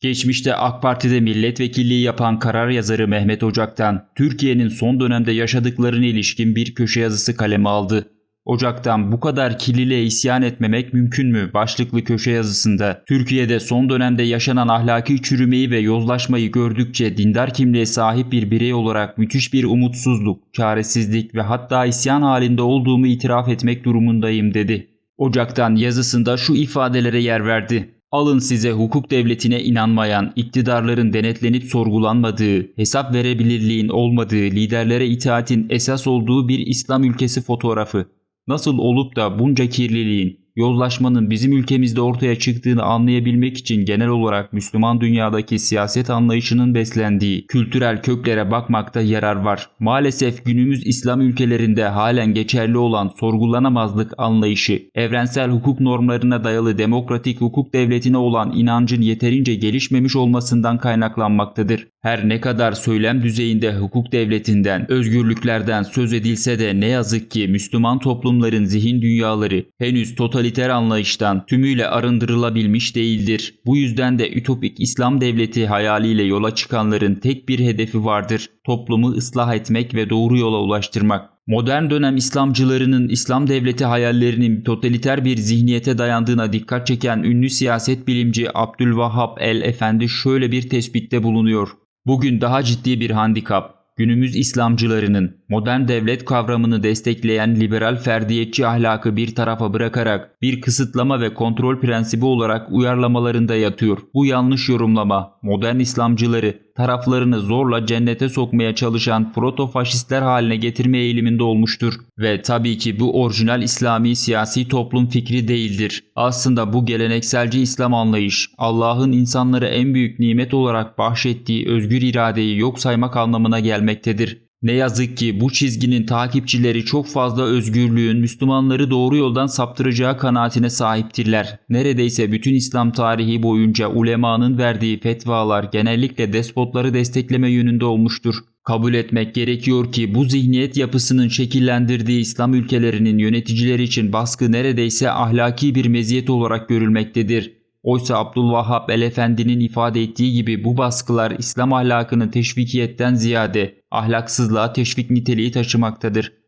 Geçmişte AK Parti'de milletvekilliği yapan karar yazarı Mehmet Ocak'tan Türkiye'nin son dönemde yaşadıklarına ilişkin bir köşe yazısı kaleme aldı. Ocak'tan bu kadar kirliliğe isyan etmemek mümkün mü başlıklı köşe yazısında Türkiye'de son dönemde yaşanan ahlaki çürümeyi ve yozlaşmayı gördükçe dindar kimliğe sahip bir birey olarak müthiş bir umutsuzluk, çaresizlik ve hatta isyan halinde olduğumu itiraf etmek durumundayım dedi. Ocak'tan yazısında şu ifadelere yer verdi. Alın size hukuk devletine inanmayan, iktidarların denetlenip sorgulanmadığı, hesap verebilirliğin olmadığı, liderlere itaatin esas olduğu bir İslam ülkesi fotoğrafı. Nasıl olup da bunca kirliliğin, yozlaşmanın bizim ülkemizde ortaya çıktığını anlayabilmek için genel olarak Müslüman dünyadaki siyaset anlayışının beslendiği kültürel köklere bakmakta yarar var. Maalesef günümüz İslam ülkelerinde halen geçerli olan sorgulanamazlık anlayışı, evrensel hukuk normlarına dayalı demokratik hukuk devletine olan inancın yeterince gelişmemiş olmasından kaynaklanmaktadır. Her ne kadar söylem düzeyinde hukuk devletinden, özgürlüklerden söz edilse de ne yazık ki Müslüman toplumların zihin dünyaları henüz totaliter anlayıştan tümüyle arındırılabilmiş değildir. Bu yüzden de ütopik İslam devleti hayaliyle yola çıkanların tek bir hedefi vardır. Toplumu ıslah etmek ve doğru yola ulaştırmak. Modern dönem İslamcılarının İslam devleti hayallerinin totaliter bir zihniyete dayandığına dikkat çeken ünlü siyaset bilimci Abdülvahhab el Efendi şöyle bir tespitte bulunuyor. Bugün daha ciddi bir handikap, günümüz İslamcılarının modern devlet kavramını destekleyen liberal ferdiyetçi ahlakı bir tarafa bırakarak bir kısıtlama ve kontrol prensibi olarak uyarlamalarında yatıyor. Bu yanlış yorumlama modern İslamcıları taraflarını zorla cennete sokmaya çalışan proto-faşistler haline getirme eğiliminde olmuştur. Ve tabii ki bu orijinal İslami siyasi toplum fikri değildir. Aslında bu gelenekselci İslam anlayış Allah'ın insanlara en büyük nimet olarak bahşettiği özgür iradeyi yok saymak anlamına gelmektedir. Ne yazık ki bu çizginin takipçileri çok fazla özgürlüğün Müslümanları doğru yoldan saptıracağı kanaatine sahiptirler. Neredeyse bütün İslam tarihi boyunca ulemanın verdiği fetvalar genellikle despotları destekleme yönünde olmuştur. Kabul etmek gerekiyor ki bu zihniyet yapısının şekillendirdiği İslam ülkelerinin yöneticileri için baskı neredeyse ahlaki bir meziyet olarak görülmektedir. Oysa Abdülvahhab el Efendi'nin ifade ettiği gibi bu baskılar İslam ahlakını teşvikiyetten ziyade ahlaksızlığa teşvik niteliği taşımaktadır.